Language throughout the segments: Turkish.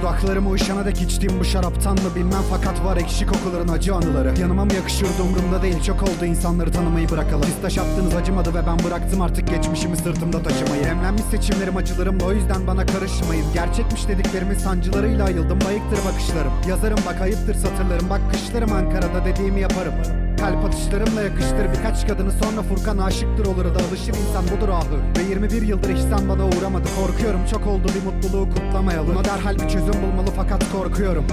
Dudaklarıma uyuşana dek içtiğim bu şaraptan mı bilmem fakat var ekşi kokuların acı anıları. Yanıma mı yakışıyordu umurumda değil. Çok oldu insanları tanımayı bırakalı. Siz taş attınız acımadı ve ben bıraktım artık geçmişimi sırtımda taşımayı. Demlenmiş seçimlerim acılarımla o yüzden bana karışmayın. Gerçekmiş dediklerimin sancılarıyla ayıldım bayıktır bakışlarım. Yazarım bak ayıptır satırlarım. Bak kışlarım Ankara'da dediğimi yaparım. Kalp atışlarımla yakıştır. Birkaç kadını sonra Furkan aşıktır olur da alışır insan budur ahı. Ve 21 yıldır ihsan bana uğramadı. Korkuyorum çok oldu bir mutluluğu kutlamayalı Buna derhal bir çözüm bulmalı fakat korkuyorum.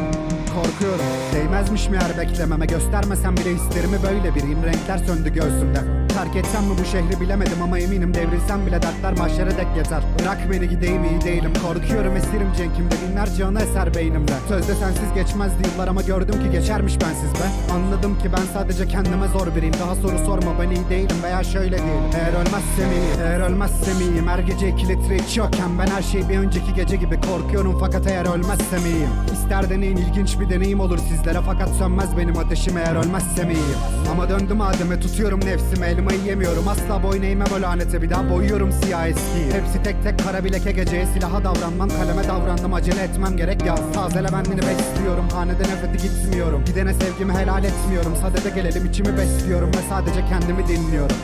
Korkuyorum. Değmezmiş meğer beklememe? Göstermesem bile hislerimi böyle biriyim. Renkler söndü göğsümde Terk etsem mi bu şehri bilemedim ama eminim devrilsem bile dertler mahşere dek yeter Bırak beni gideyim iyi değilim. Korkuyorum esirim cenkimde binlerce anı eser beynimde. Sözde sensiz geçmezdi yıllar ama gördüm ki geçermiş bensiz be. Anladım ki ben sadece kendime zor biriyim. Daha soru sorma ben iyi değilim veya şöyle değilim Eğer ölmezsem iyi eğer ölmezsem iyiyim. Her gece iki litre içiyorken ben her şey bir önceki gece gibi korkuyorum. Fakat eğer ölmezsem iyiyim. İster deneyin ilginç bir deneyim olur sizlere. Fakat sönmez benim ateşim eğer ölmezsem iyiyim. Ama döndüm Adem'e tutuyorum nefsimi elmayı yemiyorum. Asla boyun eğmem o lanete bir daha boyuyorum siyah eskiyi. Hepsi tek tek kara bileke geceye silaha davranmam Kaleme davrandım acele etmem gerek. Yaz Tazele bendini besliyorum. Hanede nefreti gitmiyorum. Gidene sevgimi helal etmiyorum. Sadede gelelim içimi besliyorum ve sadece kendimi dinliyorum.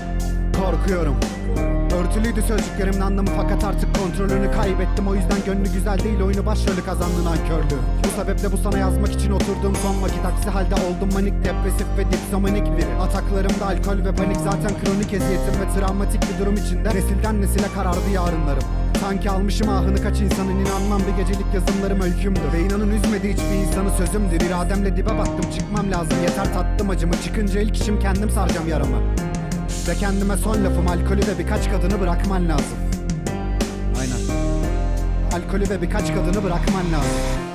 Korkuyorum Örtülüydü sözcüklerimin anlamı fakat artık kontrolünü kaybettim. O yüzden gönlü güzel değil oyunu başrolü kazandın ankörlüğü Bu sebeple bu sana yazmak için oturduğum son vakit. Aksi halde oldum manik depresif ve dipsomanik biri. Ataklarımda alkol ve panik zaten kronik eziyetim ve travmatik bir durum içinde Nesilden nesile karardı yarınlarım. Sanki almışım ahını kaç insanın inanmam bir gecelik yazımlarım öykümdür. Ve inanın üzmedi hiçbir insanı sözümdür. İrademle dibe battım çıkmam lazım. Yeter tattım acımı Çıkınca ilk işim kendim saracağım yaramı ve kendime son lafım alkolü ve birkaç kadını bırakman lazım. Aynen. Alkolü ve birkaç kadını bırakman lazım.